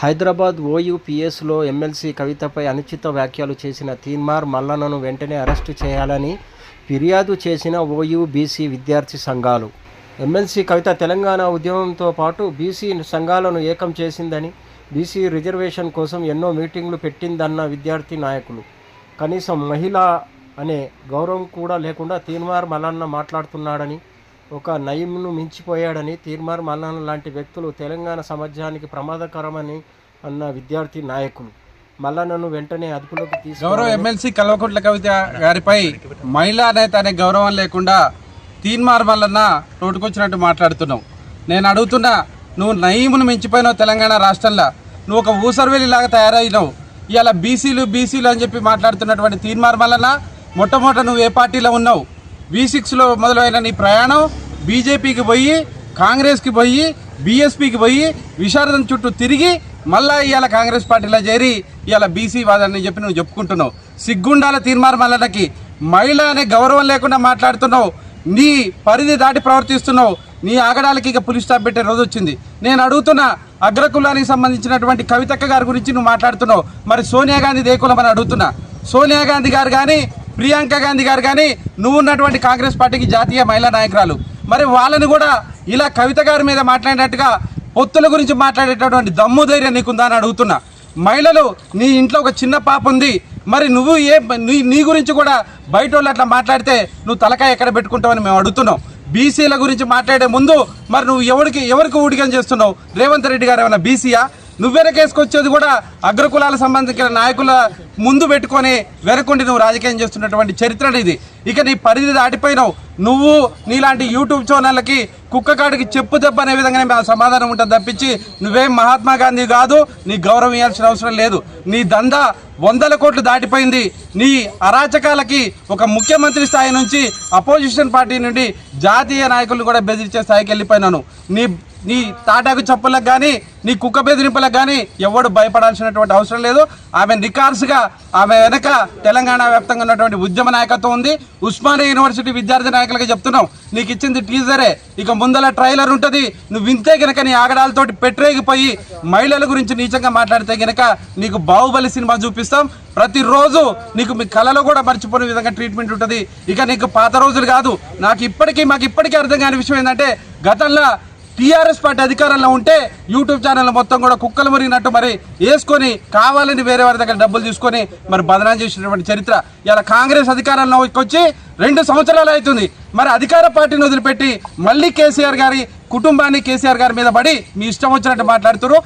Hyderabad ఓయూపీఎస్లో MLC కవితపై అనుచిత వ్యాఖ్యలు చేసిన తీన్మార్ మల్లన్నను వెంటనే అరెస్టు చేయాలని ఫిర్యాదు చేసిన ఓయూబీసీ విద్యార్థి సంఘాలు. ఎమ్మెల్సీ కవిత తెలంగాణ ఉద్యమంతో పాటు బీసీ సంఘాలను ఏకం చేసిందని బీసీ రిజర్వేషన్ కోసం ఎన్నో మీటింగ్లు పెట్టిందన్న విద్యార్థి నాయకులు. కనీసం మహిళ అనే గౌరవం కూడా లేకుండా తీన్మార్ మల్లన్న మాట్లాడుతున్నాడని ఒక నయంను మించిపోయాడని తీర్మార్ మల్లన్న లాంటి వ్యక్తులు తెలంగాణ సమాజానికి ప్రమాదకరమని అన్న విద్యార్థి నాయకులు. మల్లన్నను వెంటనే అదుపులోకి గౌరవ ఎమ్మెల్సీ కల్వకుంట్ల కవిత గారిపై మహిళా నేత అనే గౌరవం లేకుండా తీన్మార్ మల్లన్న నోటుకొచ్చినట్టు మాట్లాడుతున్నావు. నేను అడుగుతున్నా నువ్వు నయీమును మించిపోయినావు తెలంగాణ రాష్ట్రంలో. నువ్వు ఒక ఊసర్వేలిలాగా తయారైనావు. ఇవాళ బీసీలు బీసీలు అని చెప్పి మాట్లాడుతున్నటువంటి తీన్మార్ మల్లన్న మొట్టమొదట నువ్వు ఏ పార్టీలో ఉన్నావు? బీ సిక్స్లో మొదలైన నీ ప్రయాణం బీజేపీకి పోయి కాంగ్రెస్కి పోయి బీఎస్పీకి పోయి విశారదం చుట్టూ తిరిగి మళ్ళా ఇవాళ కాంగ్రెస్ పార్టీలో చేరి ఇవాళ బీసీ వాదని చెప్పి నువ్వు చెప్పుకుంటున్నావు. సిగ్గుండాల తీర్మానం మల్లన్నకి మహిళ అనే గౌరవం లేకుండా మాట్లాడుతున్నావు. నీ పరిధి దాటి ప్రవర్తిస్తున్నావు. నీ ఆగడాలకి ఇక పులి స్టాప్ పెట్టే రోజు వచ్చింది. నేను అడుగుతున్నా అగ్రకులానికి సంబంధించినటువంటి కవితక్క గారి గురించి నువ్వు మాట్లాడుతున్నావు. మరి సోనియా గాంధీ దేకులం అని అడుగుతున్నా. సోనియా గాంధీ గారు కానీ ప్రియాంక గాంధీ గారు కానీ నువ్వు ఉన్నటువంటి కాంగ్రెస్ పార్టీకి జాతీయ మహిళా నాయకురాలు. మరి వాళ్ళని కూడా ఇలా కవిత గారి మీద మాట్లాడినట్టుగా పొత్తుల గురించి మాట్లాడేటటువంటి దమ్ము ధైర్యం నీకుందా అని అడుగుతున్నా. మహిళలు నీ ఇంట్లో ఒక చిన్న పాప ఉంది. మరి నువ్వు ఏ నీ నీ గురించి కూడా బయట వాళ్ళు అట్లా మాట్లాడితే నువ్వు తలకాయ ఎక్కడ పెట్టుకుంటావని మేము అడుగుతున్నాం. బీసీల గురించి మాట్లాడే ముందు మరి నువ్వు ఎవరికి ఎవరికి ఊడికం చేస్తున్నావు? రేవంత్ రెడ్డి గారు ఏమైనా బీసీయా? నువ్వు కేసుకొచ్చేది కూడా అగ్రకులాల సంబంధించిన నాయకుల ముందు పెట్టుకొని వెనకుండి నువ్వు రాజకీయం చేస్తున్నటువంటి చరిత్ర ఇది. ఇక నీ పరిధి దాటిపోయినావు. నువ్వు నీలాంటి యూట్యూబ్ ఛానళ్ళకి కుక్క కాడికి చెప్పు దెబ్బ అనే విధంగానే సమాధానం ఉంటుంది తప్పించి నువ్వేం మహాత్మా గాంధీ కాదు నీ గౌరవం ఇవ్వాల్సిన అవసరం లేదు. నీ దందా వందల కోట్లు దాటిపోయింది. నీ అరాచకాలకి ఒక ముఖ్యమంత్రి స్థాయి నుంచి అపోజిషన్ పార్టీ నుండి జాతీయ నాయకులు కూడా బెదిరించే స్థాయికి వెళ్ళిపోయినాను. నీ నీ తాటాకు చెప్పులకు కానీ నీ కుక్క బెదిరింపులకు కానీ ఎవడు భయపడాల్సినటువంటి అవసరం లేదు. ఆమె రికార్డ్స్గా ఆమె వెనక తెలంగాణ వ్యాప్తంగా ఉన్నటువంటి ఉద్యమ నాయకత్వం ఉంది. ఉస్మానియా యూనివర్సిటీ విద్యార్థి నాయకులకి చెప్తున్నాం. నీకు ఇచ్చింది టీజరే. ఇక ముందల ట్రైలర్ ఉంటుంది. నువ్వు వింతే గనక నీ ఆగడాలతోటి పెట్టరేగిపోయి మహిళల గురించి నీచంగా మాట్లాడితే గనక నీకు బాహుబలి సినిమా చూపిస్తాం. ప్రతిరోజు నీకు మీ కళలో కూడా మర్చిపోయిన విధంగా ట్రీట్మెంట్ ఉంటుంది. ఇక నీకు పాత రోజులు కాదు. నాకు ఇప్పటికీ మాకు ఇప్పటికీ అర్థం కాని విషయం ఏంటంటే గతంలో టీఆర్ఎస్ పార్టీ అధికారంలో ఉంటే యూట్యూబ్ ఛానల్ మొత్తం కూడా కుక్కలు మురిగినట్టు మరి వేసుకొని కావాలని వేరే వారి దగ్గర డబ్బులు తీసుకొని మరి బదనాం చేసినటువంటి చరిత్ర. ఇలా కాంగ్రెస్ అధికారంలోకి వచ్చి రెండు సంవత్సరాలు అవుతుంది. మరి అధికార పార్టీని వదిలిపెట్టి మళ్ళీ కేసీఆర్ గారి కుటుంబాన్ని కేసీఆర్ గారి మీద పడి మీ ఇష్టం వచ్చినట్టు మాట్లాడుతున్నారు.